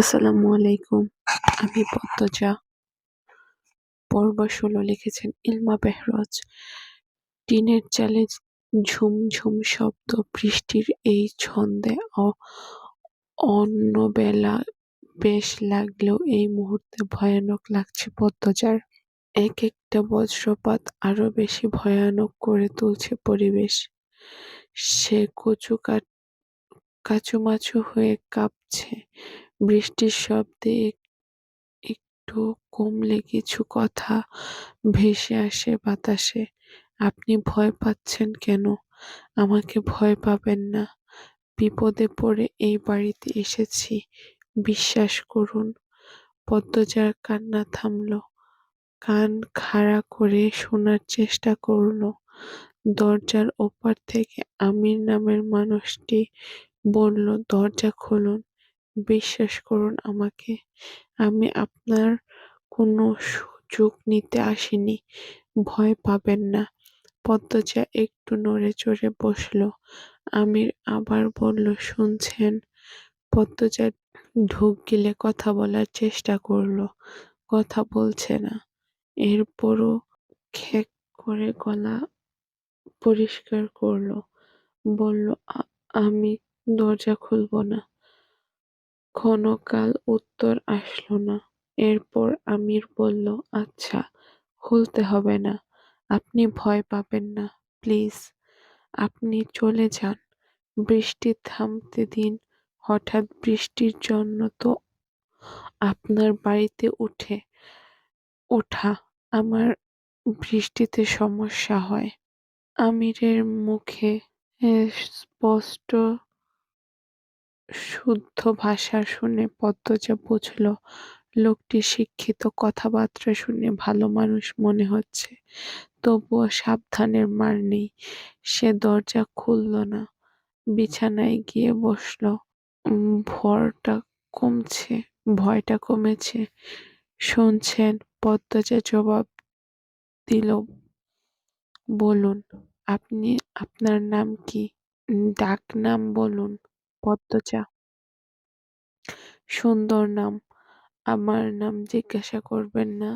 আসসালামু আলাইকুম। আমি পদ্মজা। পর্ব ষোলো লিখেছেন ইলমা বেহরজ। টিনের চালে ঝুম ঝুম শব্দ, বৃষ্টির এই ছন্দে অন্য বেলা বেশ লাগলেও এই মুহূর্তে ভয়ানক লাগছে পদ্মজার। এক একটা বজ্রপাত আরও বেশি ভয়ানক করে তুলছে পরিবেশ। সে কচু কাচুমাচু হয়ে কাঁপছে। বৃষ্টির শব্দে একটু কমলে কিছু কথা ভেসে আসে বাতাসে। আপনি ভয় পাচ্ছেন কেন? আমাকে ভয় পাবেন না। বিপদে পড়ে এই বাড়িতে এসেছি। বিশ্বাস করুন, পদ্মজার কান্না থামল। কান খাড়া করে শোনার চেষ্টা করল। দরজার ওপার থেকে আমির নামের মানুষটি বলল, দরজা খুলুন। বিশ্বাস করুন আমাকে। আমি আপনার কোনো সুযোগ নিতে আসিনি। ভয় পাবেন না। পদ্মজা একটু নড়ে চড়ে বসল। আমির আবার বলল, শুনছেন? পদ্মজা ঢুক গিলে কথা বলার চেষ্টা করল। কথা বলছে না। এরপরও খেক করে গলা পরিষ্কার করল। বলল আমি দরজা খুলব না। ক্ষণকাল উত্তর আসল না। এরপর আমির বলল আচ্ছা খুলতে হবে না। আপনি ভয় পাবেন না, প্লিজ। আপনি চলে যান। বৃষ্টি থামতে দিন। হঠাৎ বৃষ্টির জন্য তো আপনার বাড়িতে উঠে, ওঠা আমার বৃষ্টিতে সমস্যা হয়। আমিরের মুখে স্পষ্ট শুদ্ধ ভাষা শুনে পদ্মজা বুঝল, লোকটি শিক্ষিত কথাবার্তা শুনে ভালো মানুষ মনে হচ্ছে। তবুও সাবধানের মার নেই। সে দরজা খুলল না। বিছানায় গিয়ে বসল। ভরটা কমছে, ভয়টা কমেছে। শুনছেন? পদ্মজা জবাব দিল, বলুন, আপনি, আপনার নাম কি? ডাক নাম বলুন। পদ্মজা। সুন্দর নাম, আমার নাম জিজ্ঞাসা করবেন না।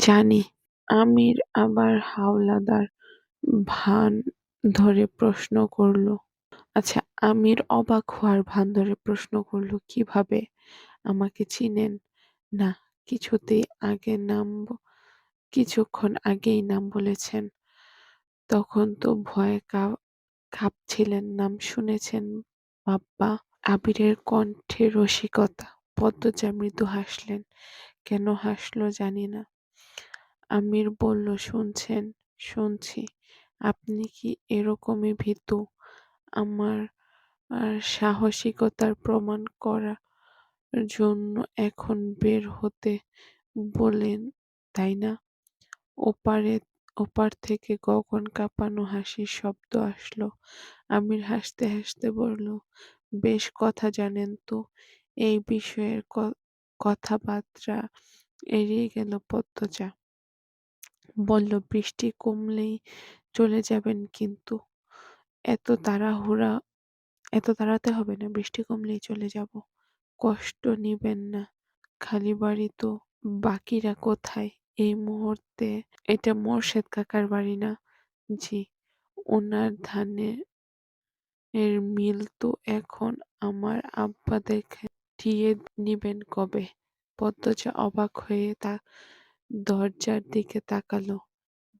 জানি, আমির আবার হাওলাদার ভান ধরে প্রশ্ন করল। আচ্ছা আমির অবাক হওয়ার ভান ধরে প্রশ্ন করল, কীভাবে? আমাকে চিনেন? না, কিছুতেই আগে নাম কিছুক্ষণ আগেই নাম বলেছেন। তখন তো ভয়ে কাঁপছিলেন, নাম শুনেছেন বাব্বা আবিরের কণ্ঠে রসিকতা। পদ্মজা মৃদু হাসলেন, কেন হাসল জানি না। আমির বলল, শুনছেন, শুনছি। আপনি কি এরকমই ভীতু? আমার সাহসিকতার প্রমাণ করার জন্য এখন বের হতে বলেন, তাই না? ওপারে ওপার থেকে গগন কাঁপানো হাসির শব্দ আসলো। আমির হাসতে হাসতে বলল, বেশ কথা জানেন তো, এই বিষয়ের কথাবার্তা এড়িয়ে গেল পদ্মজা। বলল, বৃষ্টি কমলেই চলে যাবেন কিন্তু এত তাড়াহুড়া, এত তাড়াতে হবে না, বৃষ্টি কমলেই চলে যাব। কষ্ট নিবেন না, খালি বাড়ি তো বাকিরা কোথায়? এই মুহূর্তে এটা মোর্শেদ কাকার বাড়ি না? জি ওনার ধানে এর মিল তো এখন আমার আব্বা দেখে ঠিয়ে নিবেন কবে? পদ্মজা অবাক হয়ে তা দরজার দিকে তাকালো,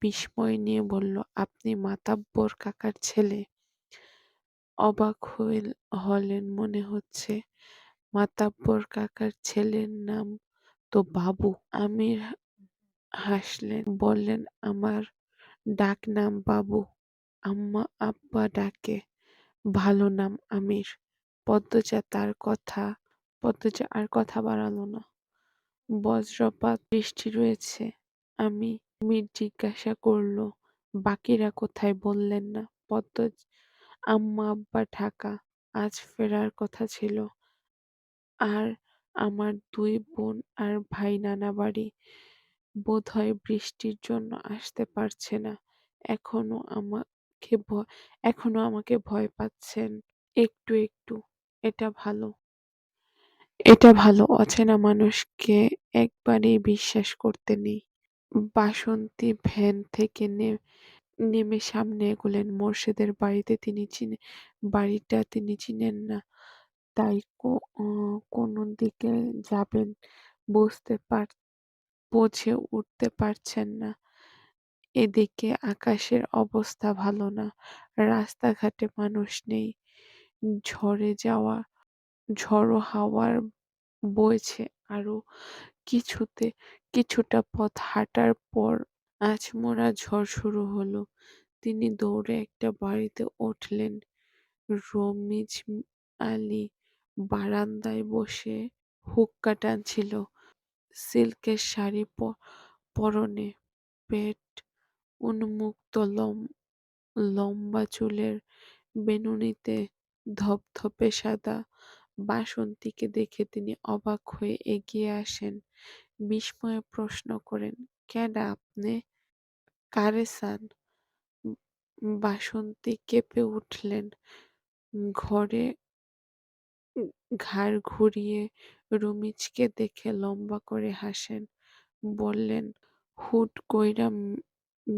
বিস্ময় নিয়ে বলল, আপনি মাতাব্বর কাকার ছেলে? অবাক হলেন মনে হচ্ছে, মাতাব্বর কাকার ছেলের নাম তো বাবু, আমির হাসলেন, বললেন, আমার ডাক নাম বাবু, আম্মা আব্বা ডাকে, ভালো নাম আমির। পদ্মজা তার কথা, পদ্মজা আর কথা বাড়ালো না। বজ্রপাত, বৃষ্টি রয়েছে। আমি মির জিজ্ঞাসা করল, বাকিরা কোথায় বললেন না? পদ্মজ, আম্মা আব্বা ঢাকা, আজ ফেরার কথা ছিল। আর আমার দুই বোন আর ভাই নানা বাড়ি। বোধহয় বৃষ্টির জন্য আসতে পারছে না এখনও আমাকে এখনও আমাকে ভয় পাচ্ছেন একটু একটু, এটা ভালো এটা ভালো, অচেনা মানুষকে একবারেই বিশ্বাস করতে নেই। বাসন্তী ভ্যান থেকে নে, নেমে সামনে এগোলেন। মোর্শেদের বাড়িতে তিনি চিনে, বাড়িটা তিনি চিনেন না। তাই কো কোন দিকে যাবেন বুঝতে পার বুঝে উঠতে পারছেন না। এদিকে আকাশের অবস্থা ভালো না। রাস্তাঘাটে মানুষ নেই। ঝড়ে যাওয়া, ঝড়ো হাওয়ার বইছে আরও কিছুতে, কিছুটা পথ হাঁটার পর আচমকা ঝড় শুরু হলো। তিনি দৌড়ে একটা বাড়িতে উঠলেন। রমিজ আলী বারান্দায় বসে হুক্কা টানছিল। সিল্কের শাড়ি পরনে, পেট উন্মুক্ত লম লম্বা চুলের বেনুনিতে ধপধপে সাদা। বাসন্তীকে দেখে তিনি অবাক হয়ে এগিয়ে আসেন। বিস্ময়ে প্রশ্ন করেন, "কেডা আপনে? কারে চান?" বাসন্তী কেঁপে উঠলেন। ঘরে ঘাড় ঘুরিয়ে রমিজকে দেখে লম্বা করে হাসেন। বললেন, হুট কইরা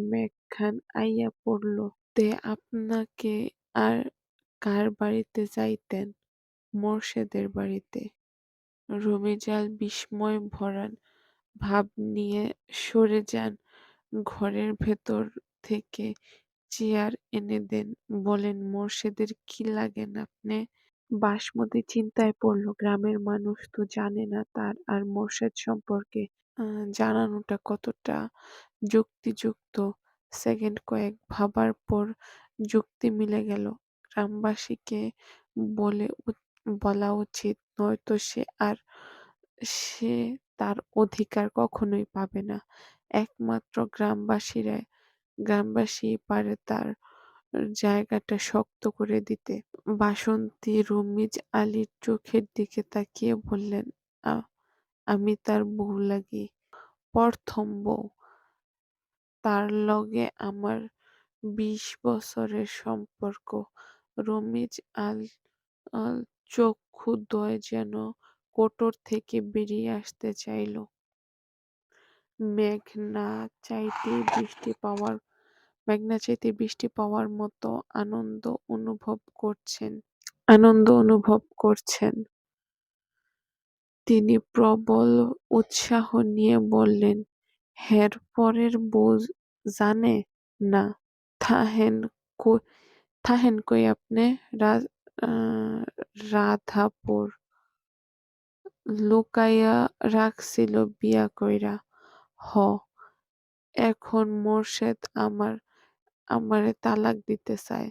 মেঘখান আইয়া পড়ল। তে আপনাকে আর কার বাড়িতে যাইতেন? মোর্শেদের বাড়িতে। রুমিজাল বিস্ময় ভরান ভাব নিয়ে সরে যান। ঘরের ভেতর থেকে চেয়ার এনে দেন। বলেন, মোর্শেদের কি লাগেন আপনে? বাসমতী চিন্তায় পড়ল। গ্রামের মানুষ তো জানে না তার আর মোর্শেদ সম্পর্কে। জানানোটা কতটা যুক্তিযুক্ত। সেকেন্ড কয়েক ভাবার পর যুক্তি মিলে গেল। গ্রামবাসীকে বলে বলা উচিত, নয়তো সে আর সে তার অধিকার কখনোই পাবে না। একমাত্র গ্রামবাসীরাই গ্রামবাসী পারে তার জায়গাটা শক্ত করে দিতে। বাসন্তী রমিজ আলীর চোখের দিকে তাকিয়ে বললেন, আমি তার বউ লাগি। প্রথম বউ। তার লগে আমার বিশ বছরের সম্পর্ক। রমিজ আল চক্ষুদ্বয় যেন কোটর থেকে বেরিয়ে আসতে চাইল। মেঘ না চাইতেই বৃষ্টি পাওয়ার মেঘ না চাইতেই বৃষ্টি পাওয়ার মতো আনন্দ অনুভব করছেন আনন্দ অনুভব করছেন। তিনি প্রবল উৎসাহ নিয়ে বললেন, হের পরের বউ জানে? না। থাহেন কই আপনে? রাধাপুর। লুকাইয়া রাখছিল বিয়া কইরা। হ। এখন মোর্শেদ আমার আমারে তালাক দিতে চায়।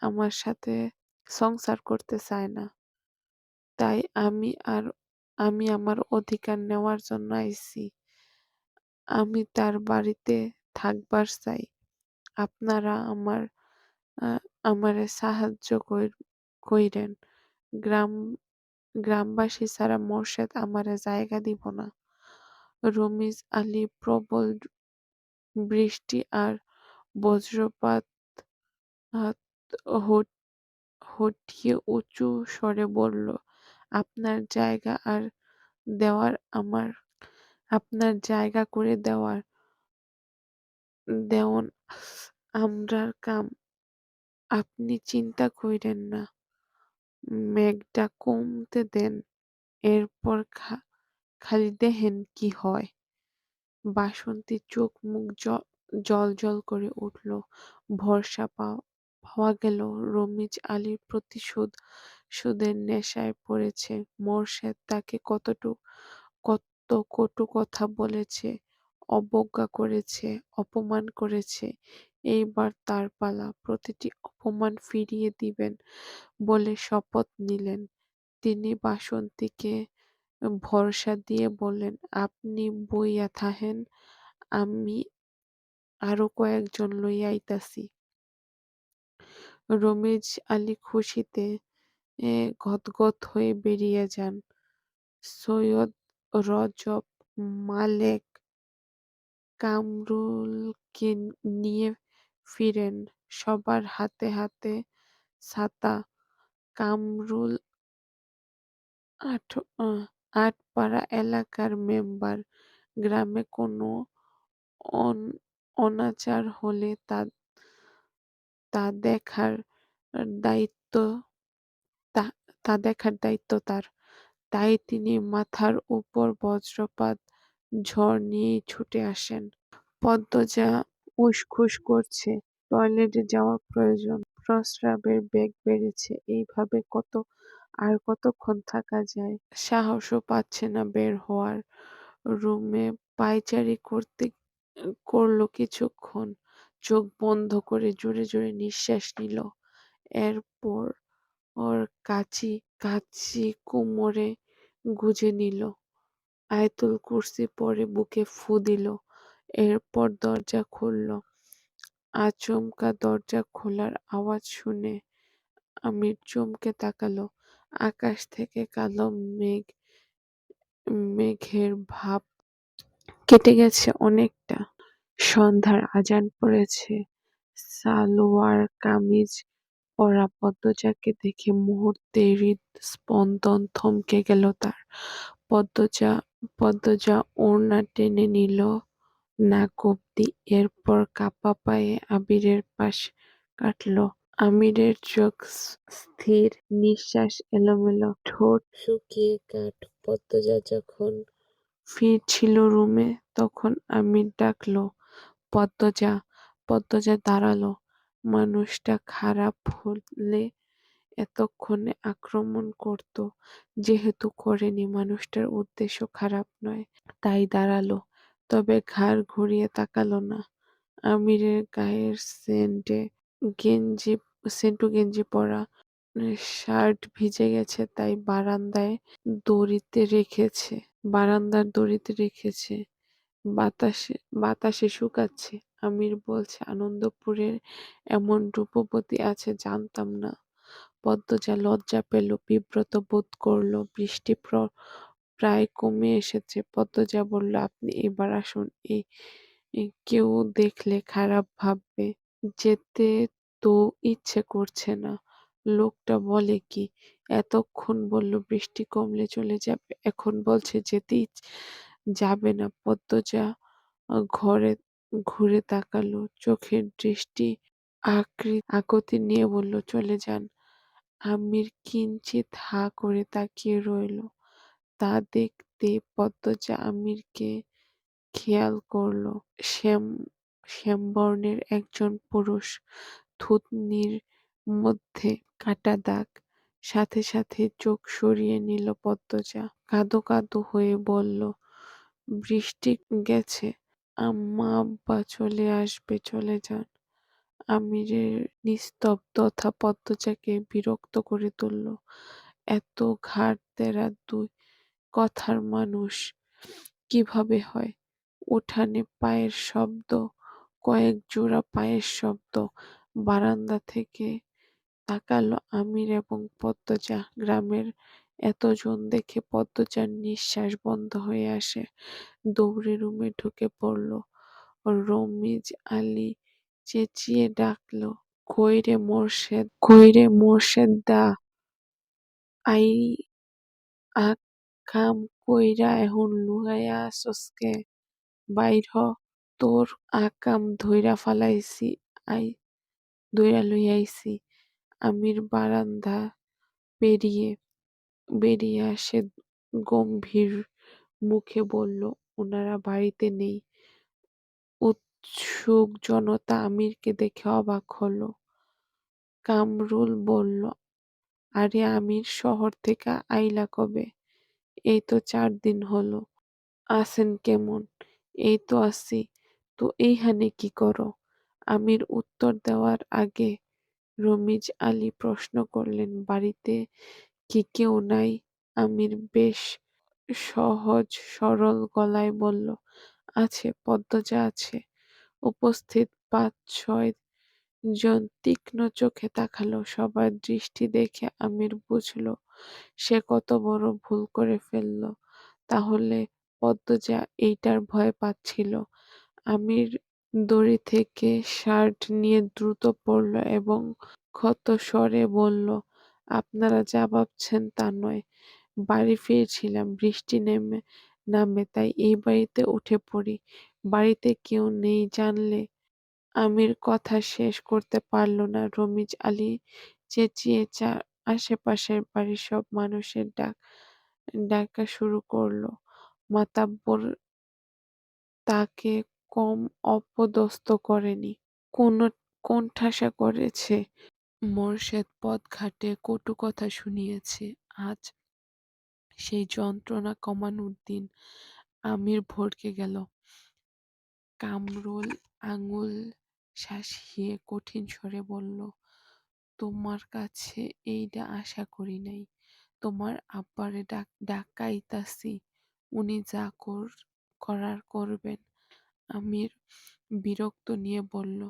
আমার সাথে সংসার করতে চায় না। তাই আমি আর, আমি আমার অধিকার নেওয়ার জন্য আইছি। আমি তার বাড়িতে থাকবার চাই। আপনারা আমার আমারে সাহায্য কইরেন। গ্রাম, গ্রামবাসী ছাড়া মোর্শেদ আমারে জায়গা দিব না। রমিজ আলী প্রবল বৃষ্টি আর বজ্রপাত হটিয়ে উঁচু স্বরে বলল, আপনার জায়গা আর দেওয়ার আমার আপনার জায়গা করে দেওয়ার দেওন আমরার কাম। আপনি চিন্তা কইরেন না। মেঘটা কমতে দেন। এরপর খালি দেহেন কি হয়। বাসন্তী চোখ মুখ জ্বলজ্বল করে উঠল। ভরসা পাওয়া গেল রমিজ আলীর প্রতিশোধ সুদের নেশায় পড়েছে। মোর্শেদ তাকে কতটুক কত কটু কথা বলেছে, অবজ্ঞা করেছে, অপমান করেছে। এইবার তার পালা। প্রতিটি অপমান ফিরিয়ে দিবেন বলে শপথ নিলেন। তিনি বাসন্তীকে ভরসা দিয়ে বললেন, আপনি বইয়া থাহেন, আমি আরও কয়েকজন লইয়া আইতাছি। রমিজ আলী খুশিতে গদগদ হয়ে বেরিয়ে যান। সৈয়দ রজব, মালেক, কামরুলকে নিয়ে ফিরেন। সবার হাতে হাতে ছাতা। কামরুল আট আটপাড়া এলাকার মেম্বার গ্রামে কোনো অন- অনাচার হলে তা তা দেখার দায়িত্ব তা দেখার দায়িত্ব তার। তাই তিনি মাথার উপর বজ্রপাত, ঝড় নিয়েই ছুটে আসেন। পদ্মজা উসখুস করছে, টয়লেটে যাওয়ার প্রয়োজন, প্রস্রাবের বেগ বেড়েছে, এইভাবে কত, আর কতক্ষণ থাকা যায়? সাহসও পাচ্ছে না বের হওয়ার। রুমে পায়চারি করতে করল কিছুক্ষণ। চোখ বন্ধ করে জোরে জোরে নিঃশ্বাস নিল। এরপর ওর কাচি কাচি কোমরে গুজে নিল। আয়তুল কুরসি পরে বুকে ফু দিল। এরপর দরজা খুলল। আচমকা দরজা খোলার আওয়াজ শুনে আমির চমকে তাকালো। আকাশ থেকে কালো মেঘ, মেঘের ভাব কেটে গেছে অনেকটা। সন্ধ্যার আজান পড়েছে। সালোয়ার কামিজ, পরা পদ্মজাকে দেখে মুহূর্তে হৃদস্পন্দন থমকে গেল তার। পদ্মজা পদ্মজা ওড়না টেনে নিল নাক অব্দি এরপর কাপা পায়ে আবিরের পাশ কাটল। আমিরের চোখ স্থির, নিঃশ্বাস এলোমেলো, ঠোঁট শুকিয়ে কাঠ। পদ্মজা যখন ফিরছিল রুমে, তখন আমির ডাকলো, পদ্মজা পদ্মজা দাঁড়াল। মানুষটা খারাপ হলে এতক্ষণে আক্রমণ করত, যেহেতু করেনি, মানুষটার উদ্দেশ্য খারাপ নয়, তাই দাঁড়াল, তবে ঘাড় ঘুরিয়ে তাকালো না। আমিরের গায়ের সেন্টে গেঞ্জি, সেন্টু গেঞ্জি পরা শার্ট ভিজে গেছে, তাই বারান্দায় দড়িতে রেখেছে, বারান্দার দড়িতে রেখেছে। বাতাসে বাতাসে শুকাচ্ছে। আমির বলছে, আনন্দপুরের এমন রূপবতী আছে, জানতাম না। পদ্মজা লজ্জা পেল, বিব্রত বোধ করল, বৃষ্টি প্র- প্রায় কমে এসেছে। পদ্মজা বলল, আপনি এবার আসুন এই কেউ দেখলে খারাপ ভাববে। যেতে তো ইচ্ছে করছে না। লোকটা বলে কি, এতক্ষণ বলল বৃষ্টি কমলে চলে যাবে, এখন বলছে যেতে ইচ- যাবে না। পদ্মজা ঘরে, ঘুরে তাকালো, চোখের দৃষ্টি আকৃ আকতি নিয়ে বলল, চলে যান। আমির কিঞ্চিত হা করে তাকিয়ে রইল। তা দেখতে পদ্মজা আমিরকে খেয়াল করল, শ্যাম, শ্যামবর্ণের একজন পুরুষ, থুতনির মধ্যে কাটা দাগ। সাথে সাথে চোখ সরিয়ে নিল পদ্মজা। কাঁদো কাঁদো হয়ে বলল, বৃষ্টি গেছে, আম্মা আব্বা চলে আসবে, চলে যান। আমিরের নিস্তব্ধতা পদ্মজাকে বিরক্ত করে তুলল, এত ঘাড় তেরা দুই কথার মানুষ, কীভাবে হয়? উঠানে পায়ের শব্দ, কয়েক জোড়া পায়ের শব্দ, বারান্দা থেকে তাকালো আমির এবং পদ্মজা। গ্রামের এতজন দেখে পদ্মজার নিঃশ্বাস বন্ধ হয়ে আসে। দৌড়ে রুমে ঢুকে পড়ল। রমিজ আলী চেঁচিয়ে ডাকল কইরে মোর্শেদ কইরে মোর্শেদ দা, আই আ কাম কইরা এহন লুকাইয়া আসস কে? বাইর হ, তোর আকাম ধইরা ফালাইছি, আই ধইরা লইয়াইছি। আমির বারান্দা পেরিয়ে, বেরিয়ে আসে গম্ভীর মুখে বলল, ওনারা বাড়িতে নেই। উৎসুক জনতা আমিরকে দেখে অবাক হলো। কামরুল বলল, আরে আমির শহর থেকে আইলা কবে? এই তো চার দিন হলো। আছেন কেমন? এই তো আছি। তো এইখানে কি করো? আমির উত্তর দেওয়ার আগে রমিজ আলী প্রশ্ন করলেন, বাড়িতে কি কেউ নাই? আমির বেশ সহজ সরল গলায় বলল, আছে, পদ্মজা আছে। উপস্থিত পাঁচ ছয় জন তীক্ষ্ণ চোখে তাকালো, সবার দৃষ্টি দেখে আমির বুঝল, সে কত বড় ভুল করে ফেলল। তাহলে পদ্মজা এইটার ভয় পাচ্ছিল? আমির দড়ি থেকে শার্ট নিয়ে দ্রুত পরল এবং ক্ষত স্বরে বলল, আপনারা যা ভাবছেন তা নয়। বাড়ি ফিরছিলাম, বৃষ্টি নেমে, নামে, তাই এই বাড়িতে উঠে পড়ি। বাড়িতে কেউ নেই জানলে আমির কথা শেষ করতে পারল না। রমিজ আলী চেঁচিয়ে চা, আশেপাশের বাড়ির সব মানুষের ডাক, ডাকা শুরু করল। মাতাব্বর তাকে কম অপদস্থ করেনি। কোনো, কোণঠাসা করেছে, মোরশেদ পথঘাটে কটু কথা শুনিয়েছে, আজ সেই যন্ত্রণা কমানোর দিন আমির ভড়কে গেল। কামরুল আঙুল শাসিয়ে কঠিন স্বরে বলল, তোমার কাছে এইটা আশা করি নাই। তোমার আব্বারে ডাক, ডাকাইতাছি। উনি যা কর, করার করবেন। আমির বিরক্ত নিয়ে বলল,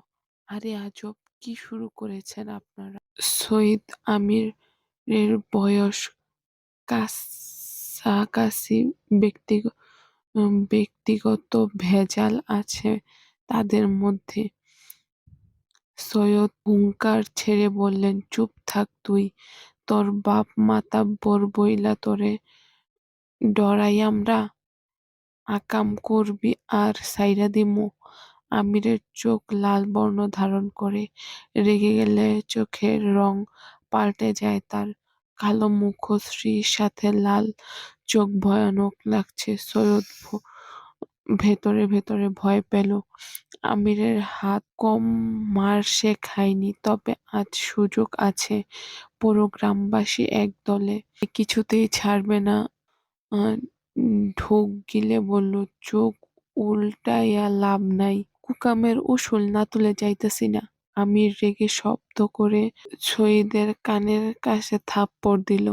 আরে আজব, কি শুরু করেছেন আপনারা? সৈয়দ আমিরের বয়স কাছাকাছি ব্যক্তিগত ব্যক্তিগত ভেজাল আছে তাদের মধ্যে। সৈয়দ হুঙ্কার ছেড়ে বললেন, চুপ থাক তুই, তোর বাপ মাতাব্বর বইলা তোরে ডরাই আমরা। আকাম করবি আর সাইরা দিমু। আমিরের চোখ লাল বর্ণ ধারণ করে, রেগে গেলে চোখের রং পাল্টে যায় তার। কালো মুখশ্রীর সাথে লাল চোখ ভয়ানক লাগছে, সৈয়দ ভেতরে ভেতরে ভয় পেল। আমিরের হাত কম মার সে খায়নি, তবে আজ সুযোগ আছে। পুরো গ্রামবাসী এক দলে কিছুতেই ছাড়বে না। ঢোক গিলে বলল, চোখ উল্টাইয়া লাভ নাই। কুকামের উসুল না তুলে যাইতেছি না। আমির রেগে শব্দ করে সৈয়দের কানের কাছে থাপ্পড় দিল।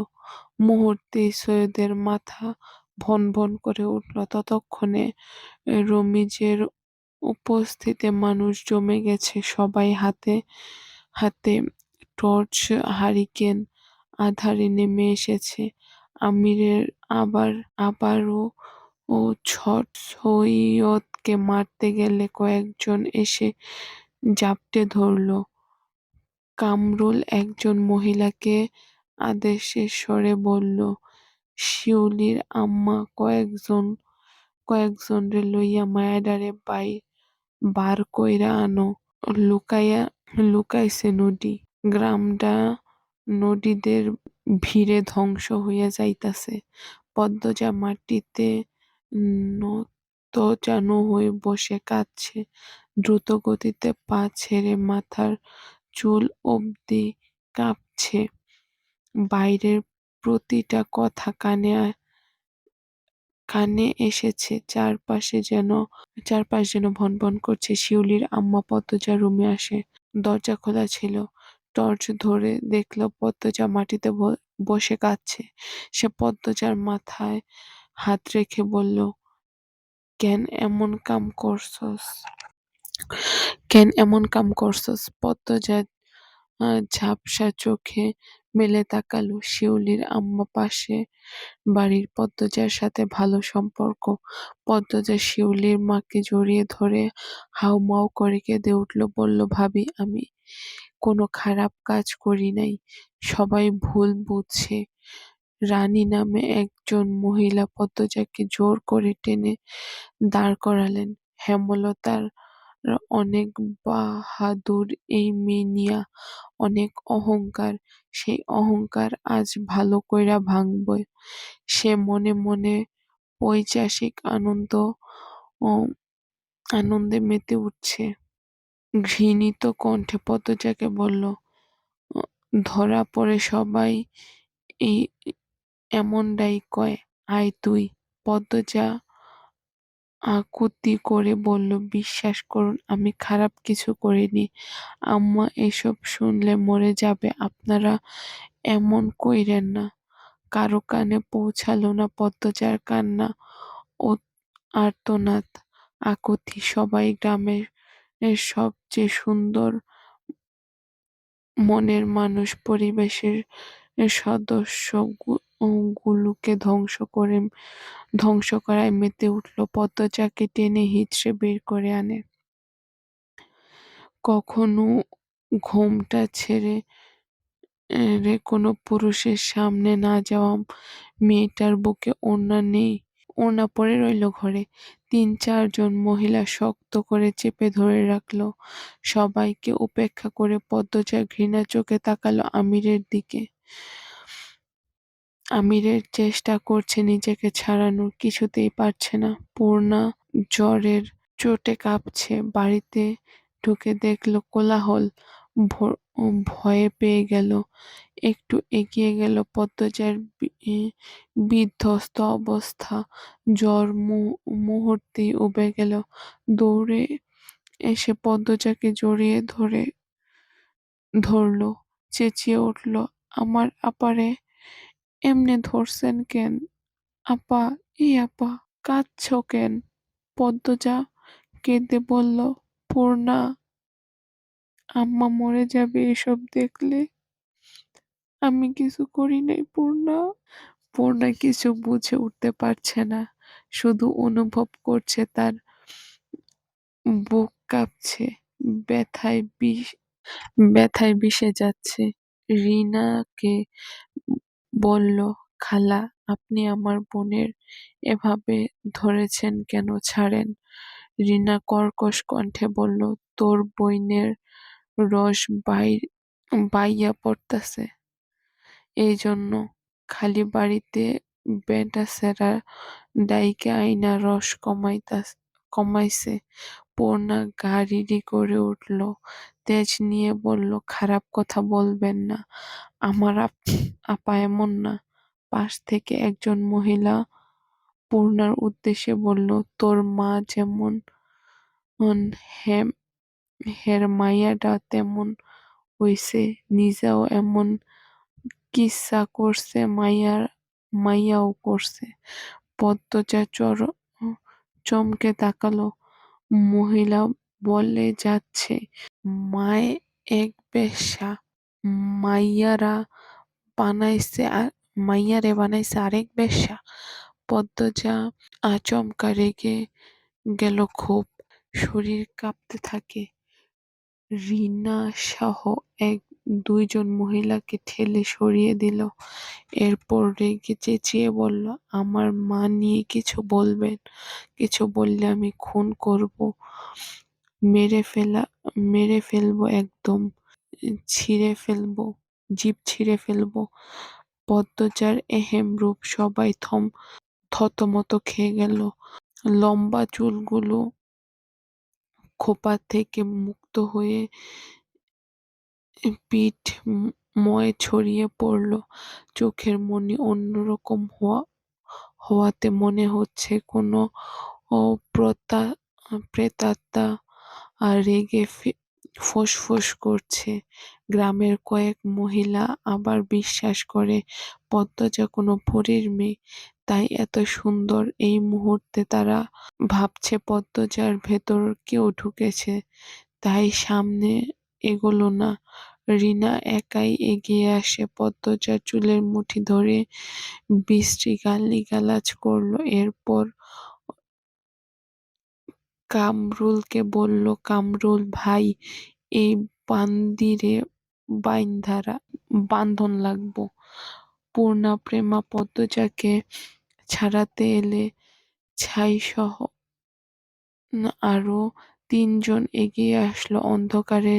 মুহূর্তে সৈয়দের মাথা ভন ভন করে উঠল। ততক্ষণে রমিজের উপস্থিতে মানুষ জমে গেছে। সবাই হাতে হাতে টর্চ, হারিকেন, আধারে নেমে এসেছে। আমিরের আবার, আবারও ও ছট সৈয়দকে মারতে গেলে কয়েকজন এসে জাপটে ধরল। কামরুল একজন মহিলাকে আদেশের স্বরে বলল, শিউলির আম্মা কয়েকজন, কয়েকজনরে লইয়া মায়াডারে বাই, বার কইরা আনো। লুকাইয়া, লুকাইছে নদী। গ্রামটা নদীদের ভিড়ে ধ্বংস হইয়া যাইতাছে। পদ্মজা মাটিতে নতজানু হয়ে বসে কাঁদছে। দ্রুত গতিতে পা ছেড়ে মাথার চুল অবধি কাঁপছে। বাইরের প্রতিটা কথা কানে কানে এসেছে, চারপাশে যেন, চারপাশ যেন ভন ভন করছে। শিউলির আম্মা পদ্মজা রুমে আসে। দরজা খোলা ছিল। টর্চ ধরে দেখল পদ্মজা মাটিতে বসে কাঁদছে। সে পদ্মজার মাথায় হাত রেখে বলল, কেন এমন কাম করছস? কেন এমন কাম করছস? পদ্মজা ঝাপসা চোখে মেলে তাকালো শিউলির আম্মা পাশে বাড়ির পদ্মজার সাথে ভালো সম্পর্ক। পদ্মজা শিউলির মাকে জড়িয়ে ধরে হাউমাউ করে কেঁদে উঠল, বলল, ভাবি, আমি কোনো খারাপ কাজ করি নাই। সবাই ভুল বুঝছে। রানী নামে একজন মহিলা পদ্মজাকে জোর করে টেনে দাঁড় করালেন। হেমলতার অনেক বাহাদুর, এই মেনিয়া অনেক অহংকার। সেই অহংকার আজ ভালো কইরা ভাঙব। সে মনে মনে পৈশাসিক আনন্দ আনন্দে মেতে উঠছে। ঘৃণিত কণ্ঠে পদ্মজাকে বলল ধরা পড়ে সবাই এই এমনটাই কয়। আয় তুই। পদ্মজা আকুতি করে বলল, বিশ্বাস করুন, আমি খারাপ কিছু করিনি। আম্মা এসব শুনলে মরে যাবে, আপনারা এমন কইরেন না। কারও কানে পৌঁছালো না পদ্মজার কান্না ও আর্তনাদ। আকুতি সবাই গ্রামের সবচেয়ে সুন্দর মনের মানুষ পরিবেশের সদস্য গুলোকে ধ্বংস করে, ধ্বংস করায় মেতে উঠল পদ্মজাকে টেনে হিচড়ে বের করে আনে। কখনো ঘোমটা ছেড়ে রে কোনো পুরুষের সামনে না যাওয়া, মেয়েটার বুকে ওড়না নেই ওড়না পরে রইল ঘরে। তিন চারজন মহিলা শক্ত করে চেপে ধরে রাখল। সবাইকে উপেক্ষা করে পদ্মজা ঘৃণা চোখে তাকালো আমিরের দিকে। আমিরের চেষ্টা করছে নিজেকে ছাড়ানোর, কিছুতেই পারছে না। পূর্ণা জ্বরের চোটে কাঁপছে, বাড়িতে ঢুকে দেখল কোলাহল। ভয়ে পেয়ে গেল। একটু এগিয়ে গেল পদ্মজার বিধ্বস্ত অবস্থা। জ্বর মুহূর্তেই উবে গেল। দৌড়ে এসে পদ্মজাকে জড়িয়ে ধরে, ধরল, চেঁচিয়ে উঠল, আমার আপারে এমনে ধরছেন কেন? আপা ই আপা, কাঁদছ কেন? পদ্মজা কেঁদে বলল, পূর্ণা আম্মা মরে যাবে এসব দেখলে? আমি কিছু করি নাই, পূর্ণা। পূর্ণা কিছু বুঝে উঠতে পারছে না। শুধু অনুভব করছে তার বুক কাঁপছে, ব্যথায় বিষ ব্যথায় বিষে যাচ্ছে। রিনাকে বলল, খালা, আপনি আমার বোনের এভাবে ধরেছেন কেন? ছাড়েন। রিনা কর্কশ কণ্ঠে বলল, তোর বইনের রস বাই, বাইয়া পড়তাছে। এই জন্য খালি বাড়িতে বেটা সেরা ডাইকে আইনা রস কমাইতা কমাইছে। পূর্ণা গা রিরি করে উঠল, তেজ নিয়ে বলল, খারাপ কথা বলবেন না। আমার আপা এমন না। পাশ থেকে একজন মহিলা পূর্ণার উদ্দেশ্যে বলল, তোর মা যেমন হেম হের মাইয়াটা তেমন হইছে নিজেও এমন কিসা করছে মাইয়াও করছে পদ্মজা চমকে তাকালো মহিলা বলে যাচ্ছে মায় এক বেশ্যা মাইয়ারা বানাইছে আর মাইয়ারে বানাইছে আরেক বেশ্যা পদ্মজা আচমকা রেগে গেল খুব শরীর কাঁপতে থাকে রিনা সহ এক দুইজন মহিলাকে ঠেলে সরিয়ে দিল। এরপর রেগে চেঁচিয়ে বলল, আমার মা নিয়ে কিছু বলবেন? কিছু বললে আমি খুন করব। মেরে ফেলা, মেরে ফেলব একদম। ছিঁড়ে ফেলব জিভ ছিঁড়ে ফেলব। পদ্মজার এহেম রূপ সবাই থম, থতমত খেয়ে গেল। লম্বা চুলগুলো খোপা থেকে মুক্ত হয়ে পিঠ ময় ছড়িয়ে পড়ল। চোখের মনি অন্যরকম হওয়া, হওয়াতে মনে হচ্ছে কোনো প্রতা প্রেতাত্মা আর রেগে ফোঁস করছে। গ্রামের কয়েক মহিলা আবার বিশ্বাস করে পদ্মজা কোনো পরীর মেয়ে তাই এত সুন্দর এই মুহূর্তে তারা ভাবছে পদ্মজার ভেতর কেউ ঢুকেছে। তাই সামনে এগোলো না। রিনা একাই এগিয়ে আসে পদ্মজার চুলের মুঠি ধরে বিশ্রী গালিগালাজ করল। এরপর কামরুলকে বলল, কামরুল ভাই, এই বান্দিরে বাইন্ধারা বান্ধন লাগবো। পূর্ণা প্রেমা পদ্মজাকে ছাড়াতে এলে ছাইসহ আরও তিনজন এগিয়ে আসলো। অন্ধকারে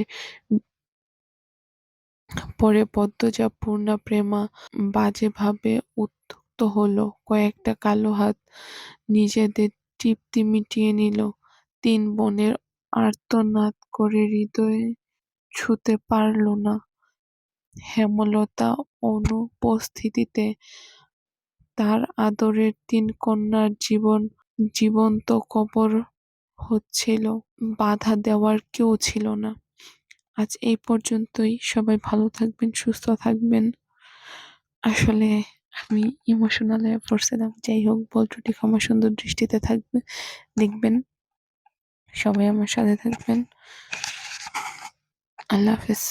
পরে পদ্মজা পূর্ণা প্রেমা বাজেভাবে উত্ত্যক্ত হলো। কয়েকটা কালো হাত নিজেদের তৃপ্তি মিটিয়ে নিল। তিন বোনের আর্তনাদ করে হৃদয়ে ছুঁতে পারল না। হেমলতা অনুপস্থিতিতে তার আদরের তিন কন্যার জীবন জীবন্ত কবর হচ্ছিল। বাধা দেওয়ার কেউ ছিল না। আজ এই পর্যন্তই। সবাই ভালো থাকবেন, সুস্থ থাকবেন। আসলে আমি ইমোশনাল হয়ে পড়ছিলাম। যাই হোক, বল ত্রুটি ক্ষমা সুন্দর দৃষ্টিতে থাকবে, দেখবেন। সবাই আমার সাথে থাকবেন। আল্লাহ হাফেজ।